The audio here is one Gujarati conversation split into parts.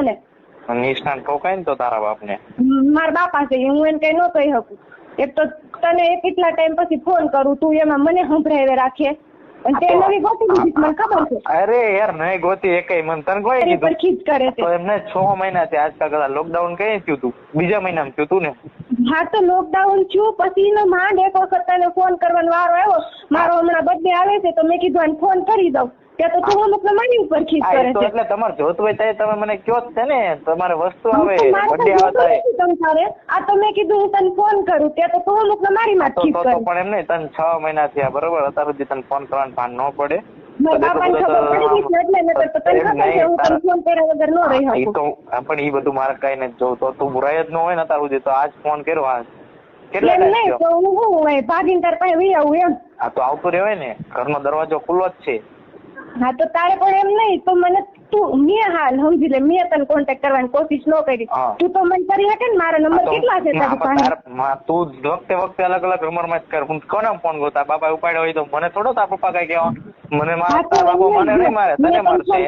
મને? નિષ્ણાંત ઠોકાય ને તો તારા બાપને. મારા બાપા છે હું એને કઈ ન કહી શકું. એક તો તને કેટલા ટાઈમ પછી ફોન કરું તું એમાં મને સંભળાવે રાખે. અને તે નવી ગોતી દીધી મને ખબર છે. અરે યાર નહીં ગોતી એકેય મન તને કોઈ પર ખીચ કરે તો છે એમને છ મહિના થી આજકાલ કદાચ લોકડાઉન કઈ થયું તું? બીજા મહિનામાં થયું તું ને? હા તો લોકડાઉન થયું પછી નો માંડ એક વખત તને ફોન કરવાનો વારો આવ્યો. મારો હમણાં બર્થડે આવે છે તો મેં કીધું આને ફોન કરી દઉં. ત્યાં તો મતલબ મારી ઉપર ખીચ કરે છે. એટલે તમારે જોતું હોય તો તમે મને કયો છે ને. તમારે વસ્તુ આવે બર્થડે આવે તમારે આ તો મેં કીધું હું તને ફોન કરું. ત્યાં તો તું મતલબ મારી માં ખીચ કરે. તો પણ એમ નહીં તને છ મહિના થયા બરોબર? અત્યાર સુધી તને ફોન કરવાનું ભાન ન પડે. પણ એ બધું મારે કઈ નથી જોવું તો તું બુરાઈ જ ન હોય ને અત્યાર સુધી તો આજ ફોન કર્યો આજ. કેટલા ટાઈમ ભાગીને તાર પાસે આવું એમ. આ તો આવતું રહેવાય ને. ઘરનો દરવાજો ખુલ્લો જ છે. હા તો તારે પણ એમ નહીં તો મને તું મેં હાલ સમજી લે મેં તને કોન્ટેક્ટ કરવાની કોશિશ ન કરી. તું તો મને કરી શકે ને મારા નંબર કેટલા છે તારી પાસે? તું વખતે વખતે અલગ અલગ રમરમાં માં કર. હું કોને ફોન કરું? તાર બાપા ઉપાડ્યો હોય તો મને થોડો તાર પપ્પા કઈ કહેવા. મને મારા હા, બાપા મને નહીં. મારે તને મારશે.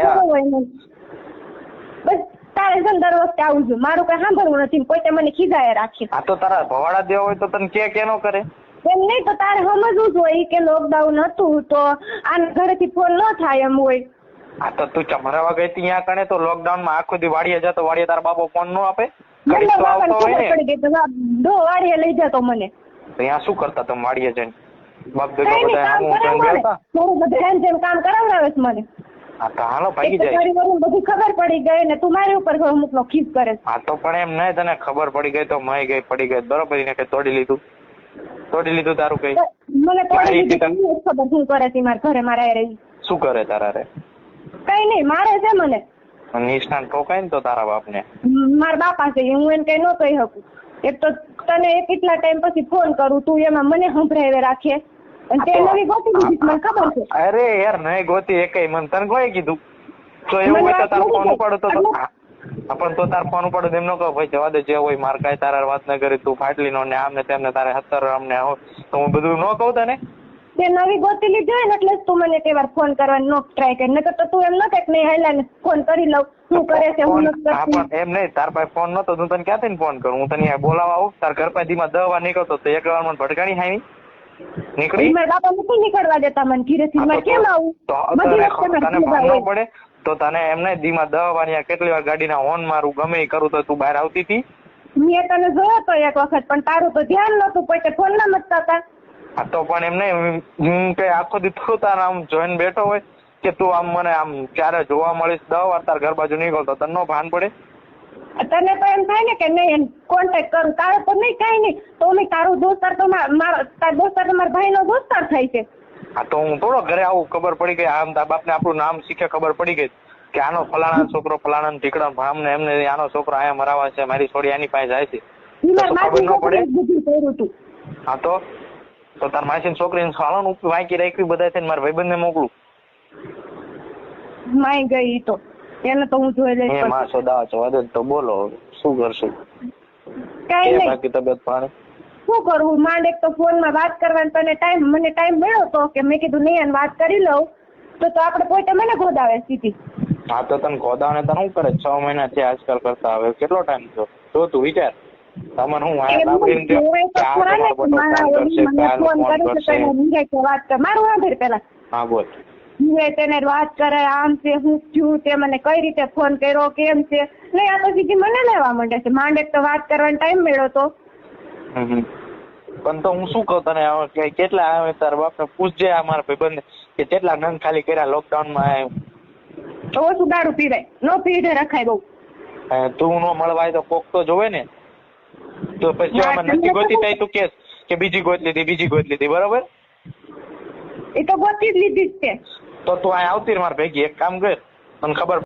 બસ તારે છે દર વખતે આવું છું મારું કઈ સાંભળવું નથી કોઈ તે મને ખીજાય રાખી. આ તો તારા ભવાડા દેવા હોય તો તને કે કે નો કરે? એમ નહીં તો તારે સમજવું જોઈએ કે લોકડાઉન હતું તો આના ઘરેથી ફોન ન થાય એમ હોય. આ તો તું ચમરાવા ગઈ ત્યાં કણે તો લોકડાઉનમાં આખો દી વાડીએ જતો વાડીએ તારા બાપો ફોન નો આપે? ને ડો વાડીએ લઈ જતો મને. ત્યાં શું કરતા તમે વાડીએ જઈને? બાપ કઈ બધા બધું જેમ કામ કરાવડાવે છે મને. હા તો હાલો ભાગી જાય. તારી ખબર પડી ગઈ ને તું મારી ઉપર અમુકનો ખીસ કરે હા તો પણ એમ નહીં તને ખબર પડી ગઈ તો મય ગઈ પડી ગઈ. બરોબર એને તોડી લીધું. તોડી લીધું તારું કઈ? મને તોડી ખબર શું કરે છે મારા ઘરે મારા ઈ. શું કરે તારા રે? કઈ નહીં મારે છે મને. નિષ્ણાંત ઠોકાય ને તો તારા બાપને. મારા બાપા છે હું એને કઈ ન કહી શકું. એક તો તને એ કેટલા ટાઈમ પછી ફોન કરું તું એમાં મને સંભળાવે રાખે. અને તે નવી ગોતી દીધી મને ખબર છે. અરે યાર નહીં ગોતી એકેય મને તને કોઈ કીધું? તો એવું હોય તો તારો ફોન ઉપાડો તો પણ તો તાર ફોન ઉપાડો એમ ન કહો ભાઈ જવા દે જે હોય માર કાંઈ તારા વાત ન કરી તું ફાટલી નો ને આમ ને તેમને તારે હતર અમને હોય તો હું બધું ન કહું તને? તે નવી ગોતી લીધી હોય ને એટલે તું મને એક વાર ફોન કરવાનો નો ટ્રાય કરી. નકર તો તું એમ ન કે નહીં હેલા ને ફોન કરી લઉં. શું કરે છે હું નથી કરતી. એમ નહીં તાર પાસે ફોન નતો તું તને ક્યાંથી ફોન કરું? હું તને બોલાવા આવું તાર ઘર પાસે ધીમા દવા નીકળતો તો એક વાર મને ભટકાણી હાવી નીકળી મારા બાપા નથી નીકળવા દેતા મને ઘીરેથી હા, કેમ આવું? બધી વખતે તને મારે ભાન ખીજાય ન પડે? તો તને એમ નહીં દવા વાળીયા કેટલી વાર ગાડીના હોર્ન મારું ગમે એ કરું તો તું બહાર આવતી હતી? મેં તને જોયો તો એક વખત પણ તારું તો ધ્યાન નતું કોઈ તે ફોન ના મચતા હતા. હા તો પણ એમ નહીં હું કઈ આખો દી થોડું તારા આમ જોઈને બેઠો હોય કે તું આમ મને આમ ક્યારે જોવા મળીશ દવા વાર તાર ઘર બાજુ નીકળતો તને નો ભાન પડે? તને તો એમ થાય ને કે નહીં કોન્ટેક કરું તારે તો નહીં કઈ નહીં તો મેં તારું દોસ્તાર તો મારો તાર દોસ્તાર તો મારા ભાઈનો દોસ્તાર થાય છે. હા તો હું થોડો ઘરે આવું ખબર પડી ગઈ. આમ બાપને આપણું નામ શીખે ખબર પડી ગઈ. કે આનો ફલાણા છોકરો ફલાણા ઢીકડા આમને એમને આનો છોકરો આયા મરાવા છે મારી છોડી આની પાસે જાય છે. તો માસી ન હા તો? તો તાર માસીની છોકરીને સાળાનું વાંકી રાખવી બધા થઈને મારા ભાઈબંધને મોકલું. માય ગઈ તો. એને તો હું જોઈ લઈશ એ માં સોદા તો બોલો શું કરશું? કઈ બાકી તબિયત પાણી? શું કરવું માંડ એક તો ફોનમાં વાત કરવાની તને ટાઈમ મને ટાઈમ મળ્યો તો કે મેં કીધું નહીં વાત કરી લઉં. તો તો આપણે પોતે મને ગોદાવે સીધી. હા તો તને ખોદાને તને શું કરે? છ મહિના છે આજકાલ કરતા હવે કેટલો ટાઈમ થયો? તો તું વિચાર. તમને હું ને મારા સાંભળ પેલા હા બોલ. હું તેને વાત કરે આમ છે હું છું તે મને કઈ રીતે ફોન કર્યો કેમ છે? નહીં આ તો સીધી મને લેવા માંડે છે. માંડ તો વાત કરવાનો ટાઈમ મળ્યો તો. પણ તો હું શું કહું તને કે કેટલા આવે તારા બાપને પૂછજે આ મારા ભાઈબંધને કે કેટલા નંગ ખાલી કર્યા લોકડાઉનમાં તો ઓછું દારૂ પીવાય. ન પીધે રખાય બહુ. તું નો મળવાય તો કોક તો જોવે ને. તો પછી આમાં નથી ગોતી થાય તું કેસ કે બીજી ગોત લીધી બીજી ગોત લીધી બરોબર? એ તો ગોતી જ લીધી જ છે. તો તું અહીં આવતી મારા ભેગી એક કામ કર મને ખબર